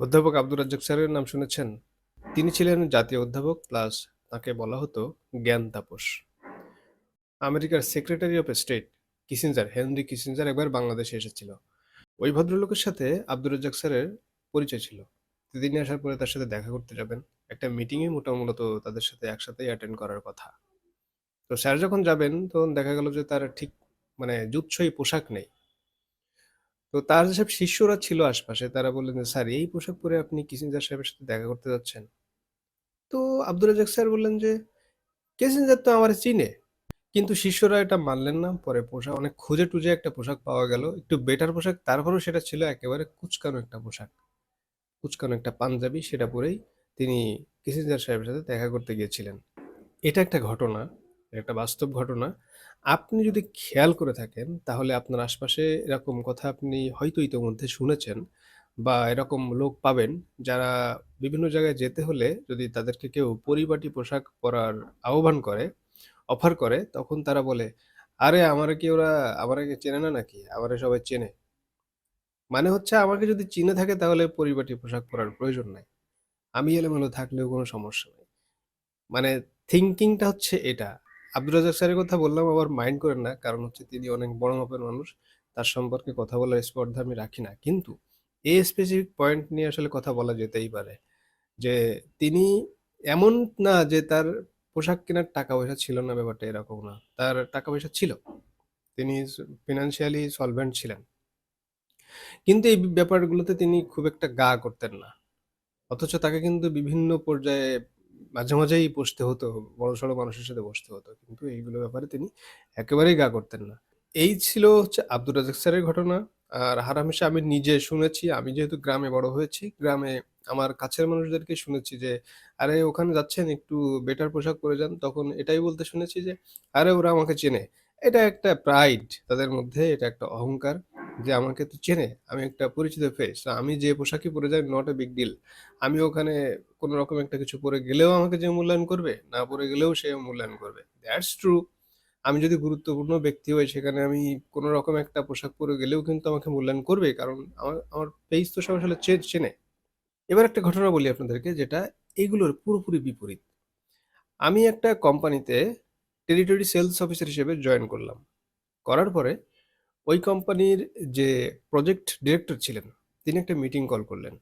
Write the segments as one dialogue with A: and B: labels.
A: অধ্যাপক আব্দুর রাজ্জাক স্যারের নাম শুনেছেন? তিনি ছিলেন জাতীয় অধ্যাপক, প্লাস তাকে বলা হতো জ্ঞান তাপস। আমেরিকার secretary of state, Kissinger, Henry Kissinger একবার বাংলাদেশে এসেছিল। ওই ভদ্রলোকের সাথে আব্দুর রাজ্জাক স্যারের পরিচয় ছিল। তিনি আসার পরে তার সাথে দেখা করতে যাবেন। একটা মিটিংয়ে মোটামূলত তাদের সাথে একসাথেই অ্যাটেন্ড করার কথা। তো স্যার যখন যাবেন, তখন দেখা গেল যে তার ঠিক মানে জুৎসই পোশাক নেই। তো তার যেসব শিষ্যরা ছিল আশপাশে, তারা বললেন যে, স্যার, এই পোশাক পরে আপনি কিসিঞ্জার সাহেবের সাথে দেখা করতে যাচ্ছেন? তো আব্দুর রাজাক স্যার বললেন যে, কিসিঞ্জার তো আমার চিনে, কিন্তু শিষ্যরা এটা মানলেন না। পরে পোশাক, অনেক খুঁজে টুজে একটা পোশাক পাওয়া গেল। একটু বেটার পোশাক, তারপরেও সেটা ছিল একেবারে কুচকানো একটা পোশাক। কুচকানো একটা পাঞ্জাবি, সেটা পরেই তিনি কিসিঞ্জার সাহেবের সাথে দেখা করতে গিয়েছিলেন। এটা একটা ঘটনা। একটা বাস্তব ঘটনা। আপনি যদি খেয়াল করে থাকেন, তাহলে আপনার আশপাশে এরকম কথা আপনি হয়তো ইতোমধ্যে শুনেছেন বা এরকম লোক পাবেন যারা বিভিন্ন জায়গায় যেতে হলে যদি তাদেরকে কেউ পরিপাটি পোশাক পরার আহ্বান করে, অফার করে, তখন তারা বলে, আরে, আমারে কি ওরা, আমারে চেনে না নাকি? আমারে সবাই চেনে। মানে হচ্ছে আমাকে যদি চিনে থাকে, তাহলে পরিপাটি পোশাক পরার প্রয়োজন নাই। আমি এলোমেলো থাকলেও কোনো সমস্যা নেই। মানে থিঙ্কিংটা হচ্ছে এটা। আব্দুর রাজাক স্যারের কথা বললাম, আবার মাইন্ড করেন না। কারণ হচ্ছে তিনি অনেক বড় মাপের মানুষ। তার সম্পর্কে কথা বলার স্পর্ধা আমি রাখি না। কিন্তু এই স্পেসিফিক পয়েন্ট নিয়ে আসলে কথা বলা যেতেই পারে যে তিনি এমন না যে তার পোশাক কেনার টাকা পয়সা ছিল না, ব্যাপারটা এরকম না। তার টাকা পয়সা ছিল। তিনি ফিনান্সিয়ালি সলভেন্ট ছিলেন। কিন্তু এই ব্যাপারগুলোতে তিনি খুব একটা গা করতেন না। অথচ তাকে কিন্তু বিভিন্ন পর্যায়ে মাঝে মাঝেই বসতে হতো, বড় সড়ো মানুষের সাথে বসতে হতো, কিন্তু এইগুলো ব্যাপারে তিনি একেবারেই গা করতেন না। এই ছিল হচ্ছে আব্দুর রাজাক স্যারের ঘটনা। আর হারামেশা আমি নিজে শুনেছি, আমি যেহেতু গ্রামে বড় হয়েছি, গ্রামে আমার কাছের মানুষদেরকে শুনেছি যে, আরে, ওখানে যাচ্ছেন, একটু বেটার পোশাক পরে যান। তখন এটাই বলতে শুনেছি যে, আরে, ওরা আমাকে চেনে। এটা একটা প্রাইড তাদের মধ্যে, এটা একটা অহংকার যে আমাকে তো চেনে, আমি একটা পরিচিত ফেস আমি যে পোশাকই পরে যাই নট এ বিগ ডিল আমি ওখানে কোনো রকম একটা কিছু পরে গেলেও আমাকে যে মূল্যায়ন করবে, না পরে গেলেও সে মূল্যায়ন করবে। দ্যাটস ট্রু আমি যদি গুরুত্বপূর্ণ ব্যক্তি হই, সেখানে আমি কোনো রকম একটা পোশাক পরে গেলেও কিন্তু আমাকে মূল্যায়ন করবে, কারণ আমার আমার পেজ তো সব আসলে চেনে। এবার একটা ঘটনা বলি আপনাদেরকে, যেটা এগুলোর পুরোপুরি বিপরীত। আমি একটা কোম্পানিতে টেরিটরি সেলস অফিসার হিসেবে জয়েন করলাম। করার পরে ওই কোম্পানির যে প্রজেক্ট ডিরেক্টর ছিলেন, তিনি একটা মিটিং কল করলেন।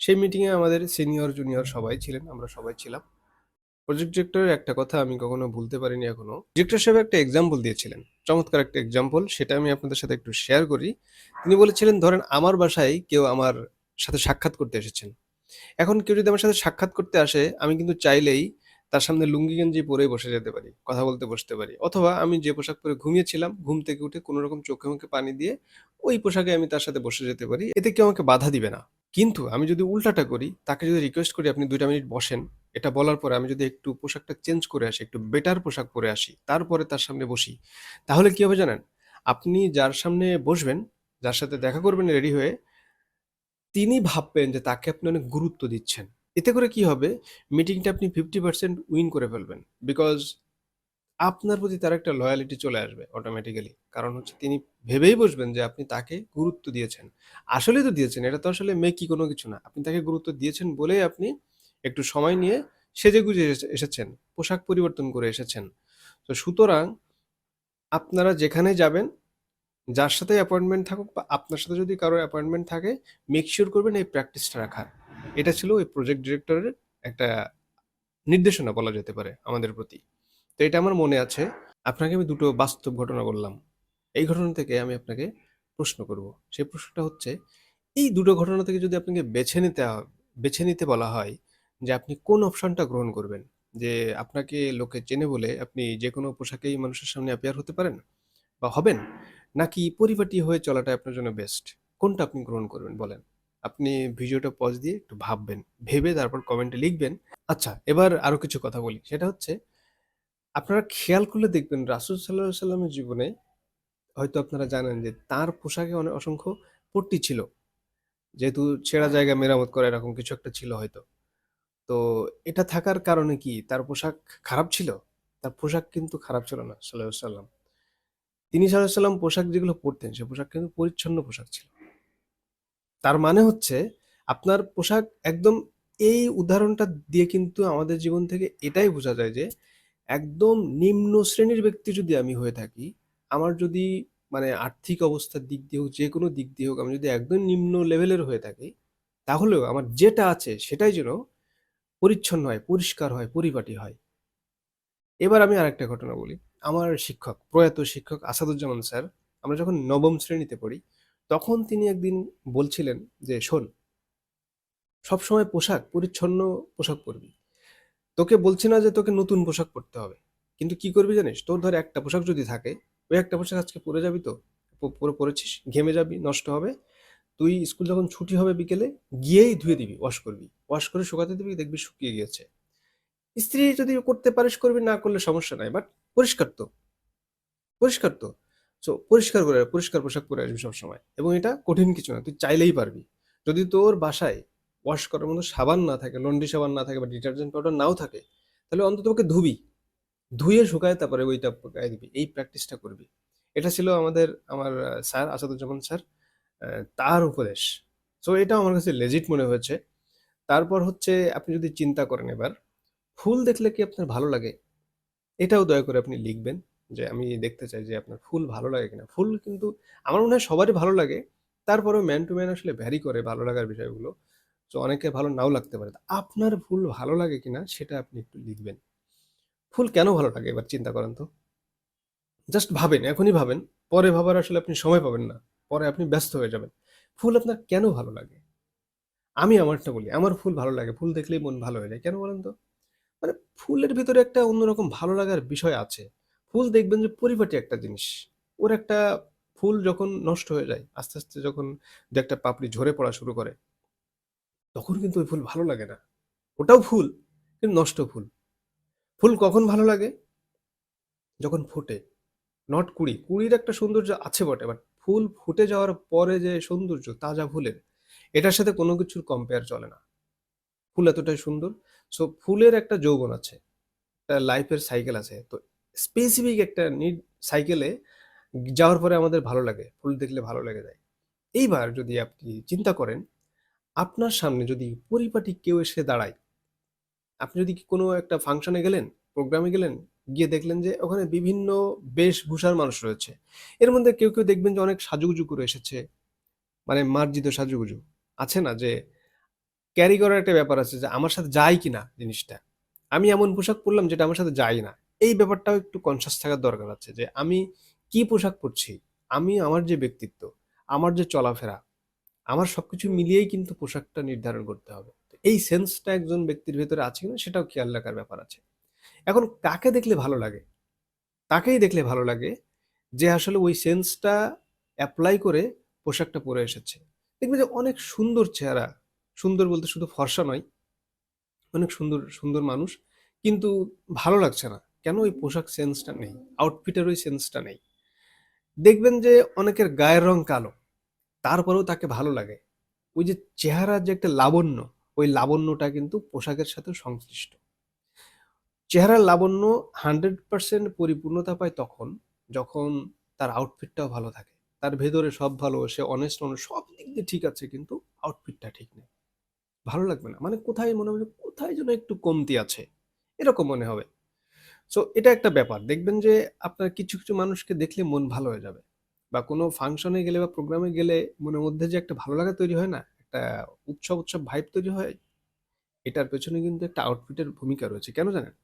A: সেই মিটিংয়ে আমাদের সিনিয়র, জুনিয়র সবাই ছিলেন, আমরা সবাই ছিলাম। প্রজেক্ট ডিরেক্টরের একটা কথা আমি কখনো ভুলতে পারিনি এখনও। ডিরেক্টর সাহেব একটা এক্সাম্পল দিয়েছিলেন, চমৎকার একটা এক্সাম্পল সেটা আমি আপনাদের সাথে একটু শেয়ার করি। তিনি বলেছিলেন, ধরেন আমার বাসায় কেউ আমার সাথে সাক্ষাৎ করতে এসেছেন। এখন কেউ যদি আমার সাথে সাক্ষাৎ করতে আসে, আমি কিন্তু চাইলেই তার সামনে লুঙ্গি গেঞ্জি পরে বসে যেতে পারি, কথা বলতে বসতে পারি। অথবা আমি যে পোশাক পরে ঘুমিয়েছিলাম, ঘুম থেকে উঠে কোনো রকম চোখে মুখে পানি দিয়ে ওই পোশাকে আমি তার সাথে বসে যেতে পারি। এতে কেউ আমাকে বাধা দিবে না। কিন্তু আমি যদি উল্টাটা করি, তাকে যদি রিকোয়েস্ট করি আপনি দুইটা মিনিট বসেন, এটা বলার পরে আমি যদি একটু পোশাকটা চেঞ্জ করে আসি, একটু বেটার পোশাক পরে আসি, তারপরে তার সামনে বসি, তাহলে কি হবে জানেন? আপনি যার সামনে বসবেন, যার সাথে দেখা করবেন রেডি হয়ে, তিনি ভাববেন যে তাকে আপনি অনেক গুরুত্ব দিচ্ছেন। এতে করে কি হবে? মিটিংটা আপনি ফিফটি পার্সেন্ট উইন করে ফেলবেন। বিকজ আপনার প্রতি তার একটা লয়ালিটি চলে আসবে অটোমেটিক্যালি কারণ হচ্ছে তিনি ভেবেই বসবেন যে আপনি তাকে গুরুত্ব দিয়েছেন। আসলে তো দিয়েছেন, এটা তো আসলে মেকি কোনো কিছু না। আপনি তাকে গুরুত্ব দিয়েছেন বলেই আপনি একটু সময় নিয়ে সেজে গুজে এসে- এসেছেন, পোশাক পরিবর্তন করে এসেছেন। তো সুতরাং আপনারা যেখানে যাবেন, যার সাথে অ্যাপয়েন্টমেন্ট থাকুক বা আপনার সাথে যদি কারোর অ্যাপয়েন্টমেন্ট থাকে মেক শিওর করবেন এই প্র্যাকটিসটা রাখার। এটা ছিল ওই প্রজেক্ট ডিরেক্টরের একটা নির্দেশনা বলা যেতে পারে আমাদের প্রতি। তো এটা আমার মনে আছে। আপনাকে আমি দুটো বাস্তব ঘটনা বললাম। এই ঘটনা থেকে আমি আপনাকে প্রশ্ন করব। সেই প্রশ্নটা হচ্ছে, এই দুটো ঘটনা থেকে যদি আপনাকে বেছে নিতে বেছে নিতে বলা হয় যে আপনি কোন অপশনটা গ্রহণ করবেন, যে আপনাকে লোকে চেনে বলে আপনি যে কোনো পোশাকেই মানুষের সামনে অ্যাপিয়ার হতে পারেন বা হবেন, নাকি পরিপাটি হয়ে চলাটা আপনার জন্য বেস্ট কোনটা আপনি গ্রহণ করবেন বলেন? আপনি ভিডিওটা পজ দিয়ে একটু ভাববেন, ভেবে তারপর কমেন্টে লিখবেন। আচ্ছা এবার আরও কিছু কথা বলি। সেটা হচ্ছে, আপনারা খেয়াল করলে দেখবেন রাসুল সাল্লাহ সাল্লামের জীবনে হয়তো আপনারা জানেন যে তার পোশাকে অনেক অসংখ্য পট্টি ছিল। যেহেতু ছেঁড়া জায়গা মেরামত করা এরকম কিছু একটা ছিল হয়তো। তো এটা থাকার কারণে কি তার পোশাক খারাপ ছিল? তার পোশাক কিন্তু খারাপ ছিল না সাল্লাহ সাল্লাম তিনি সাল্লাহ সাল্লাম পোশাক যেগুলো পরতেন, সে পোশাক কিন্তু পরিচ্ছন্ন পোশাক ছিল। তার মানে হচ্ছে আপনার পোশাক একদম এই উদাহরণটা দিয়ে কিন্তু আমাদের জীবন থেকে এটাই বোঝা যায় যে একদম নিম্ন শ্রেণির ব্যক্তি যদি আমি হয়ে থাকি, আমার যদি মানে আর্থিক অবস্থার দিক দিয়ে হোক, যে কোনো দিক দিয়ে হোক, আমি যদি একদম নিম্ন লেভেলের হয়ে থাকি, তাহলেও আমার যেটা আছে সেটাই যেন পরিচ্ছন্ন হয়, পরিষ্কার হয়, পরিপাটি হয়। এবার আমি আরেকটা ঘটনা বলি। আমার শিক্ষক, প্রয়াত শিক্ষক আসাদুজ্জামান স্যার, আমরা যখন নবম শ্রেণীতে পড়ি তখন তিনি একদিন বলছিলেন যে, শোন, সবসময় পোশাক পরিচ্ছন্ন পোশাক পরবি। তোকে বলছি না যে তোকে নতুন পোশাক পরতে হবে। কিন্তু কি করবি জানিস? তোর ধর একটা পোশাক যদি থাকে, ওই একটা পোশাক আজকে পরে যাবি তো। পরে, পরেছিস, ঘেমে যাবি, নষ্ট হবে। তুই স্কুল যখন ছুটি হবে বিকেলে, গিয়েই ধুয়ে দিবি ওয়াশ করবি। ওয়াশ করে শুকাতে দিবি, দেখবি শুকিয়ে গিয়েছে। স্ত্রী যদি করতে পারিস, করবি, না করলে সমস্যা নাই। বাট পরিষ্কার তো। পরিষ্কার তো। সো পরিষ্কার করে, পরিষ্কার পোশাক পরে আসবি সবসময়। এবং এটা কঠিন কিছু না, তুই চাইলেই পারবি। যদি তোর বাসায় ওয়াশ করার মতো সাবান না থাকে লন্ড্রি সাবান না থাকে বা ডিটারজেন্ট পাউডার নাও থাকে, তাহলে অন্তত ওকে ধুবি। ধুয়ে শুকায় তারপরে ওইটা গায়ে দিবি। এই প্র্যাকটিসটা করবি। এটা ছিল আমাদের, আমার স্যার, আসাদুজ্জামান স্যার তার উপদেশ। সো এটা আমার কাছে লেজিট মনে হয়েছে। তারপর হচ্ছে, আপনি যদি চিন্তা করেন এবার, ফুল দেখলে কি আপনার ভালো লাগে? এটাও দয়া করে আপনি লিখবেন। যে আমি দেখতে চাই যে আপনার ফুল ভালো লাগে কিনা। ফুল কিন্তু আমার মনে হয় সবারই ভালো লাগে। তারপরেও ম্যান টু ম্যান আসলে ভ্যারি করে ভালো লাগার বিষয়গুলো। তো অনেকে ভালো নাও লাগতে পারে। আপনার ফুল ভালো লাগে কিনা সেটা আপনি একটু লিখবেন। ফুল কেন ভালো লাগে এবার চিন্তা করেন তো। জাস্ট ভাবেন, এখনই ভাবেন। পরে ভাবার আসলে আপনি সময় পাবেন না। পরে আপনি ব্যস্ত হয়ে যাবেন। ফুল আপনার কেন ভালো লাগে? আমি আমারটা বলি, আমার ফুল ভালো লাগে। ফুল দেখলেই মন ভালো হয়ে যায়। কেন বলেন তো? মানে ফুলের ভিতরে একটা অন্যরকম ভালো লাগার বিষয় আছে। ফুল দেখবেন যে পরিপাটি একটা জিনিস। ওর একটা ফুল যখন নষ্ট হয়ে যায়, আস্তে আস্তে যখন দু একটা পাপড়ি ঝরে পড়া শুরু করে, তখন কিন্তু ওই ফুল ভালো লাগে না। ওটাও ফুল, কিন্তু নষ্ট ফুল। ফুল কখন ভালো লাগে? যখন ফোটে। নট কুড়ি। কুড়ির একটা সৌন্দর্য আছে বটে, বাট ফুল ফুটে যাওয়ার পরে যে সৌন্দর্য তাজা ফুলের, এটার সাথে কোনো কিছুর কম্পেয়ার চলে না। ফুল এতটাই সুন্দর। সো ফুলের একটা যৌবন আছে। একটা লাইফের সাইকেল আছে। তো স্পেসিফিক একটা নিড সাইকেলে যাওয়ার পরে আমাদের ভালো লাগে, ফুল দেখলে ভালো লেগে যায়। এইবার যদি আপনি চিন্তা করেন, আপনার সামনে যদি পরিপাটি কেউ এসে দাঁড়ায়, আপনি যদি কোনো একটা ফাংশনে গেলেন প্রোগ্রামে গেলেন, গিয়ে দেখলেন যে ওখানে বিভিন্ন বেশভূষার মানুষ রয়েছে। এর মধ্যে কেউ কেউ দেখবেন যে অনেক সাজুগুজু করে এসেছে মানে মার্জিত সাজুগুজু। আছে না যে ক্যারি করার একটা ব্যাপার আছে যে আমার সাথে যায় কি না জিনিসটা? আমি এমন পোশাক পরলাম যেটা আমার সাথে যায় না। এই ব্যাপারটাও একটু কনসাস থাকার দরকার আছে যে আমি কি পোশাক পরছি, আমি আমার যে ব্যক্তিত্ব, আমার যে চলাফেরা, আমার সবকিছু মিলিয়েই কিন্তু পোশাকটা নির্ধারণ করতে হবে। এই সেন্সটা একজন ব্যক্তির ভেতরে আছে কিনা সেটাও খেয়াল রাখার ব্যাপার আছে। এখন কাকে দেখলে ভালো লাগে? তাকেই দেখলে ভালো লাগে যে আসলে ওই সেন্সটা অ্যাপ্লাই করে পোশাকটা পরে এসেছে। দেখবে যে অনেক সুন্দর চেহারা, সুন্দর বলতে শুধু ফর্সা নয়, অনেক সুন্দর সুন্দর মানুষ কিন্তু ভালো লাগছে না। কেন ওই পোশাক সেন্সটা নেই? আউটফিটের ওই সেন্সটা নেই? দেখবেন যে অনেকের গায়ের রং কালো, তারপরেও তাকে ভালো লাগে। ওই যে চেহারার যে একটা লাবণ্য, ওই লাবণ্যটা কিন্তু পোশাকের সাথে সংশ্লিষ্ট। চেহারার লাবণ্য হান্ড্রেড পার্সেন্ট পরিপূর্ণতা পায় তখন, যখন তার আউটফিটটাও ভালো থাকে। তার ভেতরে সব ভালো, সে অনেস্ট মানুষ সব দিক দিয়ে ঠিক আছে, কিন্তু আউটফিটটা ঠিক নেই। ভালো লাগবে না। মানে কোথায় মনে হবে কোথায় যেন একটু কমতি আছে। এরকম মনে হবে। সো এটা একটা ব্যাপার। দেখবেন যে আপনার কিছু কিছু মানুষকে দেখলে মন ভালো হয়ে যাবে। বা কোনো ফাংশনে গেলে বা প্রোগ্রামে গেলে মনের মধ্যে যে একটা ভালো লাগা তৈরি হয় না, একটা উৎসব উৎসব ভাইব তৈরি হয়, এটার পেছনে কিন্তু একটা আউটফিটের ভূমিকা রয়েছে। কেন জানেন?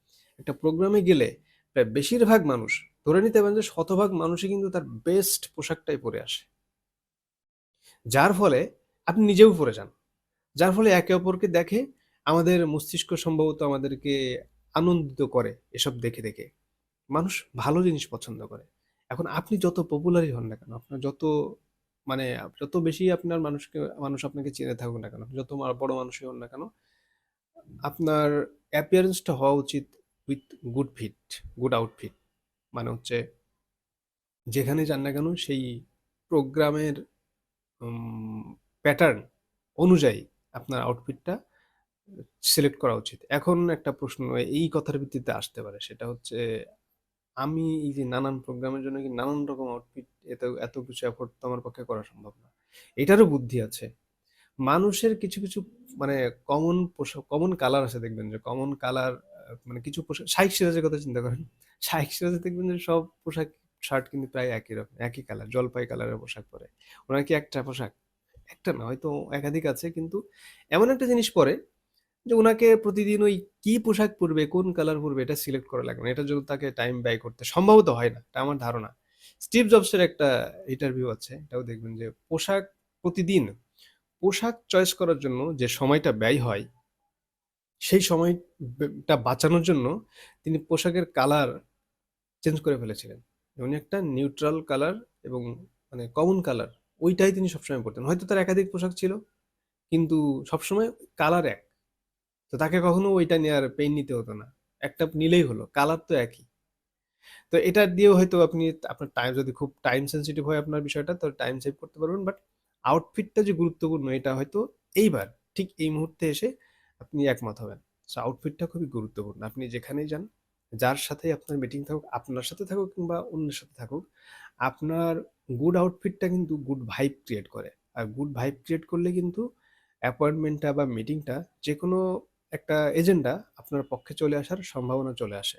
A: একটা প্রোগ্রামে গেলে প্রায় বেশিরভাগ মানুষ ধরে নিতে পারেন যে শতভাগ মানুষই কিন্তু তার বেস্ট পোশাকটাই পরে আসে। যার ফলে আপনি নিজেও পরে যান। যার ফলে একে অপরকে দেখে আমাদের মস্তিষ্ক সম্ভবত আমাদেরকে আনন্দিত করে এসব দেখে দেখে। মানুষ ভালো জিনিস পছন্দ করে। এখন আপনি যত পপুলারই হন না কেন, আপনার যত মানে যত বেশি আপনার মানুষকে, মানুষ আপনাকে চিনে থাকুক না কেন যত বড় মানুষই হন না কেন, আপনার অ্যাপিয়ারেন্সটা হওয়া উচিত with good fit good outfit মানে হচ্ছে, যেখানে যান না কেন, সেই প্রোগ্রামের প্যাটার্ন অনুযায়ী আপনার আউটফিটটা সিলেক্ট করা উচিত এখন একটা প্রশ্ন এই কথার ভিত্তিতে আসতে পারে সেটা হচ্ছে আমি এই যে নানান প্রোগ্রামের জন্য কি নানান রকম আউটফিট এত এত কিছু এফোর্ট তো আমার পক্ষে করা সম্ভব না এটারও বুদ্ধি আছে মানুষের কিছু, কিছু মানে কমন পোশাক কমন কালার আছে দেখবেন যে কমন কালার মানে কিছু পোশাক শাইখ সিরাজের কথা চিন্তা করেন। শাইখ সিরাজে দেখবেন যে সব পোশাক শার্ট কিন্তু প্রায় একই রকম, একই কালার, জলপাই কালারের পোশাক পরে। ওনার কি একটা পোশাক? একটা না হয়তো একাধিক আছে কিন্তু এমন একটা জিনিস পরে যে ওনাকে প্রতিদিন ওই কি পোশাক পরবে, কোন কালার পরবে এটা সিলেক্ট করা লাগবে না। এটার জন্য তাকে টাইম ব্যয় করতে সম্ভবত হয় না। এটা আমার ধারণা। স্টিভ জবসের একটা ইন্টারভিউ আছে। এটাও দেখবেন যে পোশাক প্রতিদিন পোশাক চয়েস করার জন্য যে সময়টা ব্যয় হয় সেই সময়টা বাঁচানোর জন্য তিনি পোশাকের কালার চেঞ্জ করে ফেলেছিলেন। উনি একটা নিউট্রাল কালার এবং মানে কমন কালার ওইটাই তিনি সবসময় পরতেন। হয়তো তার একাধিক পোশাক ছিল কিন্তু সবসময় কালার এক। তো তাকে কখনো ওইটা নিয়ে আর পেইন নিতে হতো না। একটা নিলেই হলো। কালার তো একই। তো এটা দিয়েও হয়তো আপনি আপনার টাইম যদি খুব টাইম সেনসিটিভ হয় আপনার বিষয়টা তো টাইম সেভ করতে পারবেন। বাট আউটফিটটা যে গুরুত্বপূর্ণ এটা হয়তো এইবার ঠিক এই মুহূর্তে এসে আপনি একমত হবেন। সো আউটফিটটা খুবই গুরুত্বপূর্ণ। আপনি যেখানেই যান, যার সাথে আপনার মিটিং থাকুক, আপনার সাথে থাকুক কিংবা অন্যের সাথে থাকুক, আপনার গুড আউটফিটটা কিন্তু গুড ভাইব ক্রিয়েট করে। আর গুড ভাইব ক্রিয়েট করলে কিন্তু অ্যাপয়েন্টমেন্টটা বা মিটিংটা যেকোনো একটা এজেন্ডা আপনার পক্ষে চলে আসার সম্ভাবনা চলে আসে।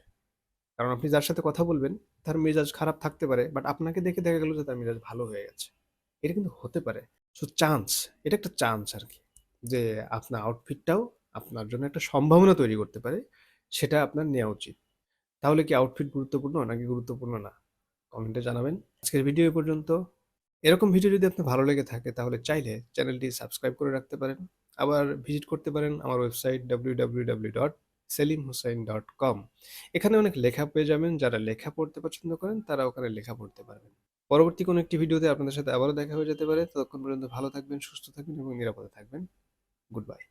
A: কারণ আপনি যার সাথে কথা বলবেন, তার মেজাজ খারাপ থাকতে পারে। বাট আপনাকে দেখে দেখা গেল যে তার মেজাজ ভালো হয়ে গেছে। এটা কিন্তু হতে পারে। সো চান্স, এটা একটা চান্স আর কি যে আপনার আউটফিটটাও আপনার জন্য একটা সম্ভাবনা তৈরি করতে পারে। সেটা আপনার নেওয়া উচিত। তাহলে কি আউটফিট গুরুত্বপূর্ণ নাকি গুরুত্বপূর্ণ না? কমেন্টে জানাবেন। আজকের ভিডিও পর্যন্ত। এরকম ভিডিও যদি আপনার ভালো লেগে থাকে তাহলে চাইলে চ্যানেলটি সাবস্ক্রাইব করে রাখতে পারেন। আবার ভিজিট করতে পারেন আমার website W dot Selim Hussain dot com এখানে অনেক লেখা পেয়ে যাবেন। যারা লেখা পড়তে পছন্দ করেন তারা ওখানে লেখা পড়তে পারবেন। পরবর্তী কোনো একটি ভিডিওতে আপনাদের সাথে আবারও দেখা হয়ে যেতে পারে। ততক্ষণ পর্যন্ত ভালো থাকবেন, সুস্থ থাকবেন এবং নিরাপদে থাকবেন। Good bye.